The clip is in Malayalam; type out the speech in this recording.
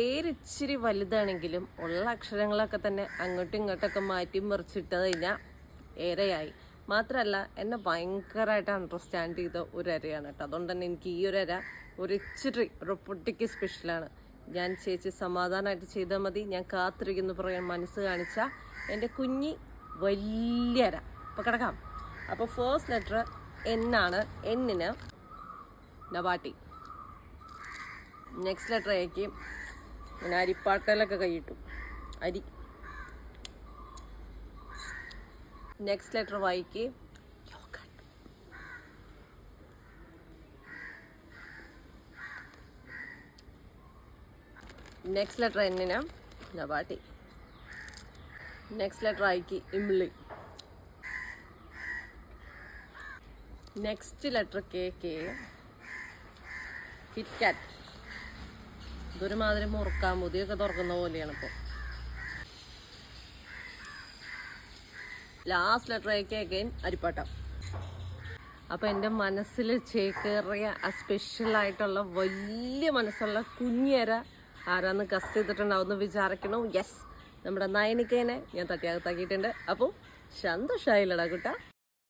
പേര് ഇച്ചിരി വലുതാണെങ്കിലും ഉള്ള അക്ഷരങ്ങളൊക്കെ തന്നെ അങ്ങോട്ടും ഇങ്ങോട്ടൊക്കെ മാറ്റി മറിച്ചിട്ട് കഴിഞ്ഞാൽ ഏറെയായി. മാത്രമല്ല എന്നെ ഭയങ്കരമായിട്ട് അണ്ടർസ്റ്റാൻഡ് ചെയ്ത ഒരു അരയാണ് കേട്ടോ. അതുകൊണ്ട് തന്നെ എനിക്ക് ഈ ഒരു അര ഒരു ഇച്ചിരി ഒരു പൊട്ടിക്ക് സ്പെഷ്യലാണ് ഞാൻ ചേച്ചി സമാധാനമായിട്ട് ചെയ്താൽ മതി. ഞാൻ കാത്തിരിക്കുന്നു പറയാൻ മനസ്സ് കാണിച്ച എന്റെ കുഞ്ഞി വലിയ അര. അപ്പോൾ കിടക്കാം. അപ്പോൾ ഫേസ്റ്റ് ലെറ്റർ എന്നാണ് എന്നിന് നവാട്ടി. നെക്സ്റ്റ് ലെറ്റർ എക്ക് ഞാൻ അരിപ്പാട്ടലൊക്കെ കൈയിട്ടു. അരി. നെക്സ്റ്റ് ലെറ്റർ വായിക്ക് നെക്സ്റ്റ് ലെറ്റർ എന്നിന്? നവാട്ടി നെക്സ്റ്റ് ലെറ്റർ ആയിക്ക് ഇമ്ലി next letter K K KitKat ഇതൊരുമാതിരി മുറുക്കാൻ മുതിയൊക്കെ തുറക്കുന്ന പോലെയാണ് ഇപ്പോൾ ലാസ്റ്റ് ലെറ്റർ ആക്കി അഗൈൻ അരിപ്പാട്ടം. അപ്പോൾ എന്റെ മനസ്സിൽ ചേക്കേറിയ ആ സ്പെഷ്യൽ ആയിട്ടുള്ള വലിയ മനസ്സുള്ള കുഞ്ഞര ആരാന്ന് കസ് ചെയ്തിട്ടുണ്ടാവുമെന്ന് വിചാരിക്കണം? യെസ് നമ്മുടെ നയനിക്കേനെ ഞാൻ തട്ടിയാകത്താക്കിയിട്ടുണ്ട്. അപ്പോൾ സന്തോഷമായില്ലടാ കുട്ട.